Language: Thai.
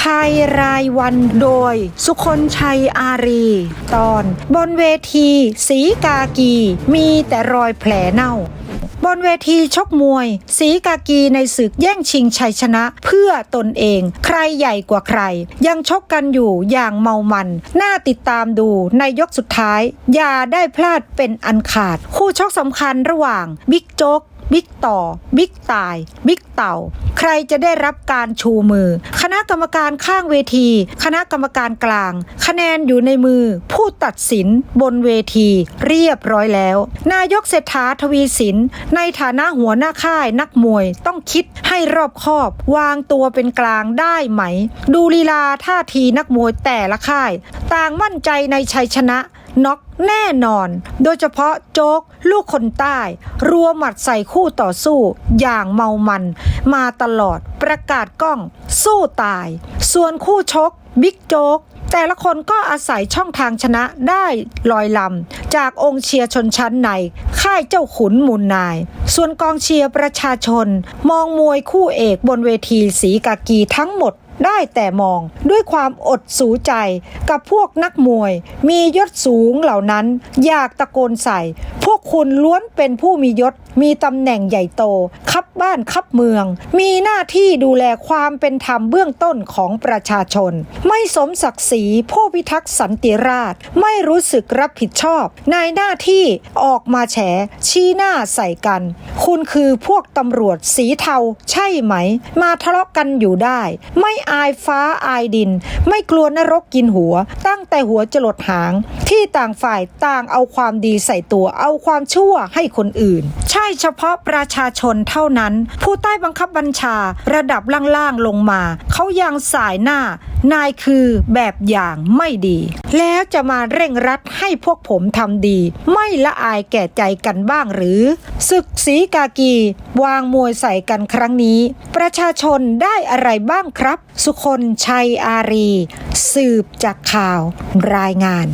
ภายรายวันโดย สุคนชัยอารี ตอน บนเวทีสีกากี มีแต่รอยแผลเน่า บนเวทีชกมวย สีกากีในศึกแย่งชิงชัยชนะ เพื่อตนเอง ใครใหญ่กว่าใคร ยังชกกันอยู่อย่างเมามัน น่าติดตามดูในยกสุดท้าย อย่าได้พลาดเป็นอันขาด คู่ชกสำคัญระหว่างบิ๊กโจ๊ก บิ๊กต่อ บิ๊กตาย บิ๊กเต่า ใครจะได้รับการชูมือ คณะกรรมการข้างเวที คณะกรรมการกลาง คะแนนอยู่ในมือ ผู้ตัดสินบนเวที เรียบร้อยแล้ว นายกเศรษฐาทวีสิน ในฐานะหัวหน้าค่ายนักมวยต้องคิดให้รอบคอบ วางตัวเป็นกลางได้ไหม ดูลีลาท่าทีนักมวยแต่ละค่าย ต่างมั่นใจในชัยชนะ น็อกแน่นอน โดยเฉพาะโจ๊ก ลูกคนใต้ รัวหมัดใส่คู่ต่อสู้ อย่างเมามัน มาตลอดประกาศกล้อง สู้ตาย ส่วนคู่ชก บิ๊กโจ๊ก แต่ละคนก็อาศัยช่องทางชนะได้ลอยลำ จากองค์เชียร์ชนชั้นใน ค่ายเจ้าขุนมูลนาย ส่วนกองเชียร์ประชาชน มองมวยคู่เอกบนเวทีสีกากีทั้งหมด ได้แต่มองด้วยความอดสูใจกับพวกนักมวย มียศสูงเหล่านั้น อยากตะโกนใส่ พวกคุณล้วนเป็นผู้มียศ มีตำแหน่งใหญ่โต คับบ้านคับเมือง มีหน้าที่ดูแลความเป็นธรรมเบื้องต้นของประชาชน ไม่สมศักดิ์ศรีผู้พิทักษ์สันติราษฎร์ไม่รู้สึกรับผิดชอบในหน้าที่ออกมาแฉ ชี้หน้าใส่กัน คุณคือพวกตำรวจสีเทา ใช่ไหม มาทะเลาะกันอยู่ได้ ไม่อายฟ้าอายดิน ไม่กลัวนรกกินหัว ตั้งแต่หัวจรดหาง ที่ต่างฝ่ายต่างเอาความดีใส่ตัวเอาความชั่วให้คนอื่น ใช่เฉพาะประชาชนเท่านั้น ผู้ใต้บังคับบัญชาระดับล่างๆลงมา เขายังสายหน้านายคือแบบอย่างไม่ดี แล้วจะมาเร่งรัดให้พวกผมทำดี ไม่ละอายแก่ใจกันบ้างหรือ ศึกสีกากี วางมวยใส่กันครั้งนี้ ประชาชนได้อะไรบ้างครับสุคนชัยอารี สืบจากข่าวรายงาน